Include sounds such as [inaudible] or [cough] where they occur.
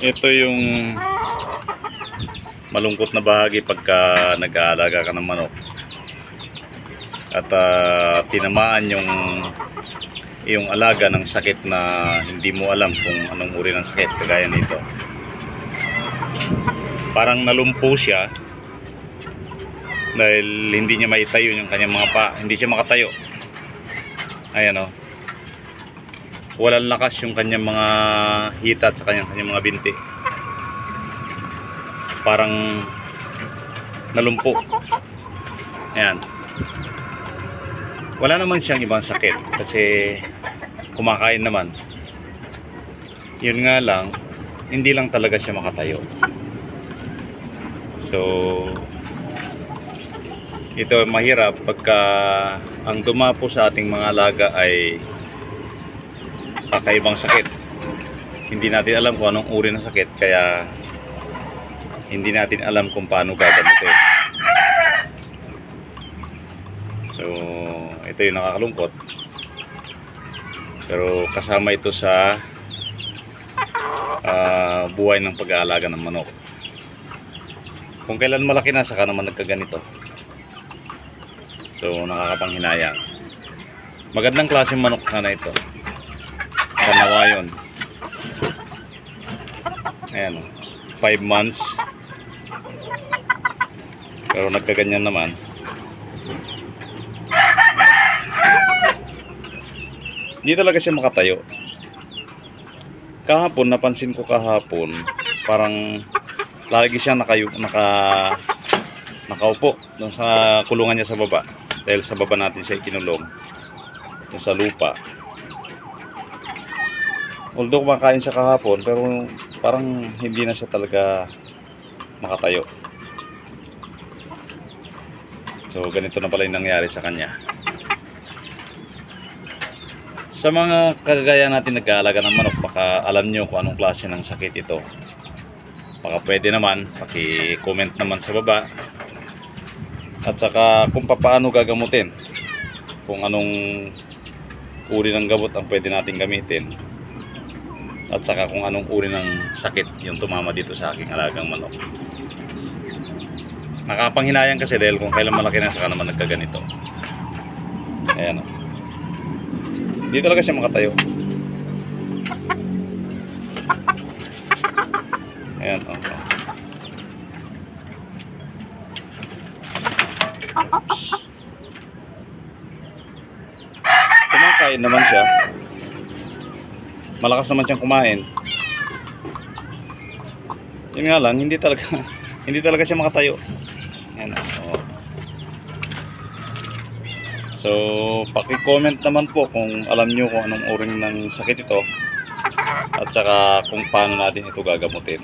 Ito yung malungkot na bahagi pagka nag-aalaga ka ng manok. At ah, tinamaan yung yung alaga ng sakit na hindi mo alam kung anong uri ng sakit kagaya nito. Parang nalumpo siya dahil hindi niya maitayo yung kanyang mga pa, hindi siya makatayo. Ayan o. Walang lakas yung kanyang mga hita at sa kanyang, kanyang mga binti. Parang nalumpo. Ayan. Wala naman siyang ibang sakit kasi kumakain naman. Yun nga lang, hindi lang talaga siya makatayo. So, ito mahirap pagka ang dumapo sa ating mga alaga ay kakaibang sakit. Hindi natin alam kung anong uri ng sakit kaya hindi natin alam kung paano gagamutin. So, ito yung nakakalungkot. Pero kasama ito sa ah, buhay ng pag-aalaga ng manok. Kung kailan malaki na, saka naman nagkaganito. So, nakakapanghinayang. Magandang klaseng manok sana ito. Kanawa yun. Ayan. 5 months. Pero nagkaganyan naman. Hindi talaga siya makatayo. Kahapon, napansin ko kahapon, parang lagi siya nakayo, naka, nakaupo doon sa kulungan niya sa baba. Dahil sa baba natin siya ikinulong. Sa lupa. Although kumakain siya kahapon, pero parang hindi na siya talaga makatayo. So, ganito na pala yung nangyari sa kanya. Sa mga kagaya natin nag-aalaga ng manok, baka alam nyo kung anong klase ng sakit ito. Baka pwede naman, paki-comment naman sa baba. At saka kung paano gagamutin. Kung anong uri ng gamot ang pwede natin gamitin. At saka kung anong uri ng sakit yung tumama dito sa aking alagang manok. Nakapanghinayang kasi dahil kung kailan malaki na saka naman nagkaganito. Ayan o. Hindi talaga siya makatayo. Ayan o. Kumakain naman siya. Malakas naman siyang kumain. Yun nga lang, hindi talaga [laughs] hindi talaga siya makatayo. Ayan o. So, paki-comment naman po kung alam nyo kung anong uring ng sakit ito at saka kung paano natin ito gagamutin.